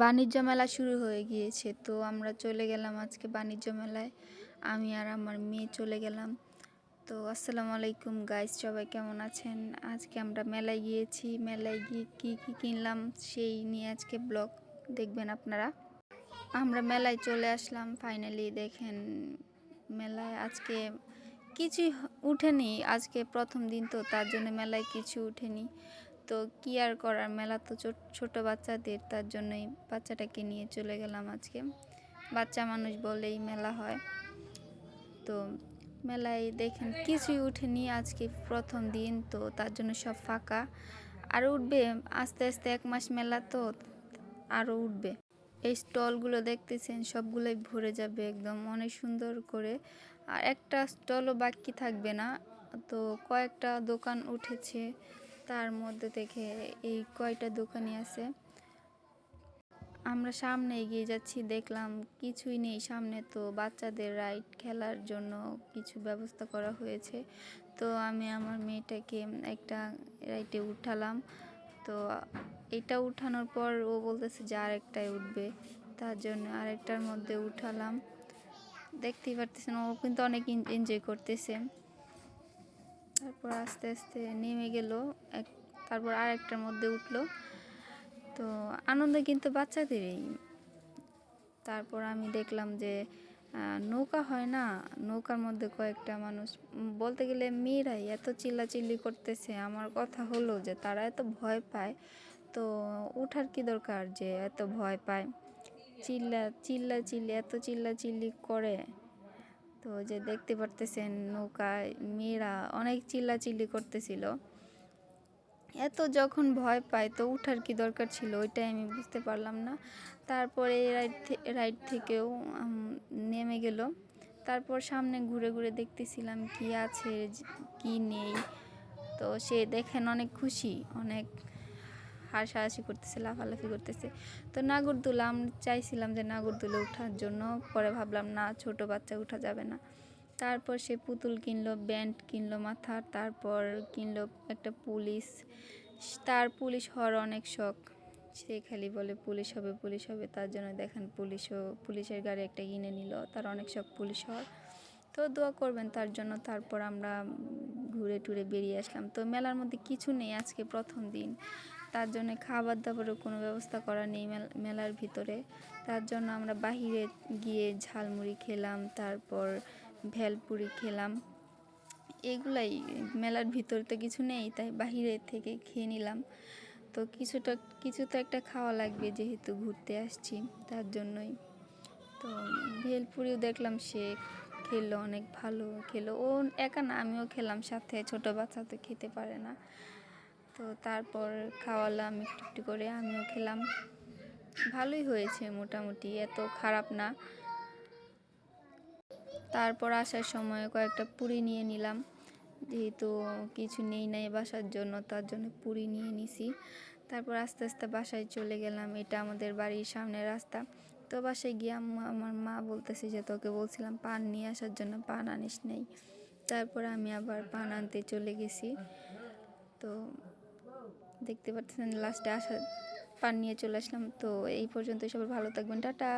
বাণিজ্য মেলা শুরু হয়ে গিয়েছে, তো আমরা চলে গেলাম আজকে বাণিজ্য মেলায়। আমি আর আমার মেয়ে চলে গেলাম। তো আসসালামু আলাইকুম গাইস সবাই কেমন আছেন? আজকে আমরা মেলায় গিয়েছি। মেলায় গিয়ে কী কী কিনলাম সেই নিয়ে আজকে ব্লগ দেখবেন আপনারা। আমরা মেলায় চলে আসলাম। ফাইনালি দেখেন, মেলায় আজকে কিছুই উঠেনি। আজকে প্রথম দিন তো, তার জন্য মেলায় কিছু উঠেনি। তো কি আর করার? মেলা তো ছোট- বাচ্চাদের, তার জন্যই বাচ্চাটাকে নিয়ে চলে গেলাম আজকে। বাচ্চা মানুষ বলেই মেলা হয়। তো মেলায় দেখেন, কিছুই উঠেনি আজকে প্রথম দিন, তো তার জন্য সব ফাঁকা। আর উঠবে, আস্তে আস্তে এক মাস মেলা তো আরও উঠবে। এই স্টলগুলো দেখতেছেন, সবগুলোই ভরে যাবে একদম, অনেক সুন্দর করে। আর একটা স্টলও বাকি থাকবে না, তো কয়েকটা দোকান উঠেছে। তার মধ্যে থেকে এই কয়টা দোকানই আছে। আমরা সামনে এগিয়ে যাচ্ছি, দেখলাম কিছুই নেই। সামনে তো বাচ্চাদের রাইড খেলার জন্য কিছু ব্যবস্থা করা হয়েছে। তো আমি আমার মেয়েটাকে একটা রাইডে উঠালাম। তো এটা উঠানোর পর ও বলতেছে যে আরেকটায় উঠবে। তার জন্য আরেকটার মধ্যে উঠালাম। দেখতেই পারতেছেন, ও কিন্তু অনেক এনজয় করতেছে। তারপর আস্তে আস্তে নেমে গেল, এক তারপর আর একটার মধ্যে উঠল। তো আনন্দ কিন্তু বাচ্চাদেরই। তারপর আমি দেখলাম যে নৌকা হয় না, নৌকার মধ্যে কয়েকটা মানুষ। বলতে গেলে মেয়েরাই এত চিল্লাচিল্লি করতেছে। আমার কথা হলো যে, তারা এত ভয় পায়। তো উঠার কি দরকার যে, এত ভয় পায়? চিল্লা চিল্লা চিল্লি এত চিল্লা চিল্লি করে। তো যে দেখতে পারতেছেন নৌকায় মেয়েরা অনেক চিল্লাচিল্লি করতেছিল। এত যখন ভয় পায় তো উঠার কি দরকার ছিল ওইটাই আমি বুঝতে পারলাম না। তারপরে রাইড রাইড থেকেও নেমে গেল। তারপর সামনে ঘুরে ঘুরে দেখতেছিলাম কি আছে কি নেই। তো সে দেখেন অনেক খুশি, অনেক হাসাহাসি করতেছে, লাফালাফি করতেছে। তো নাগরদোলা আমি চাইছিলাম যে নাগর নাগরদোলা ওঠার জন্য, পরে ভাবলাম, না, ছোট বাচ্চা উঠা যাবে না। তারপর সে পুতুল কিনলো, ব্যান্ড কিনলো মাথার, তারপর কিনলো একটা পুলিশ। তার পুলিশ হওয়ার অনেক শখ। সে খালি বলে, পুলিশ হবে পুলিশ হবে। তার জন্য দেখেন পুলিশও, পুলিশের গাড়ি একটা কিনে নিল, তার অনেক শখ পুলিশ হওয়ার। তো দোয়া করবেন তার জন্য, তারপর আমরা ঘুরে টুরে বেরিয়ে আসলাম। তো মেলার মধ্যে কিছু নেই আজকে প্রথম দিন। তার জন্য খাবার দাবারের কোনো ব্যবস্থা করা নেই মেল- মেলার ভিতরে। তার জন্য আমরা বাহিরে গিয়ে ঝালমুড়ি খেলাম, তারপর ভেলপুরি খেলাম। এগুলাই মেলার ভিতরে তো কিছু নেই, তাই বাহিরে থেকে খেয়ে নিলাম। তো কিছুটা, কিছু তো একটা খাওয়া লাগবে যেহেতু ঘুরতে আসছি, তার জন্যই। তো ভেলপুরিও দেখলাম সে খেলো অনেক ভালো খেলো ও একা না, আমিও খেলাম সাথে, ছোট বাচ্চা তো খেতে পারে না। তো তারপর খাওয়ালাম একটু একটু করে, আমিও খেলাম। ভালোই হয়েছে মোটামুটি, এত খারাপ না। তারপর আসার সময় কয়েকটা পুরি নিয়ে নিলাম। যেহেতু কিছু নেই নাই বাসার জন্য, তার জন্য পুরি নিয়ে নিছি। তারপর আস্তে আস্তে বাসায় চলে গেলাম, এটা আমাদের বাড়ির সামনের রাস্তা। তো বাসায় গিয়ে আমার মা বলতেছে যে, তোকে বলছিলাম পান নিয়ে আসার জন্য পান আনিস নেই। তারপর আমি আবার পান আনতে চলে গেছি। তো দেখতে পাচ্ছেন লাস্টে আসা পান নিয়ে চলে আসলাম। তো এই পর্যন্ত সবাই ভালো থাকবেন। টাটা।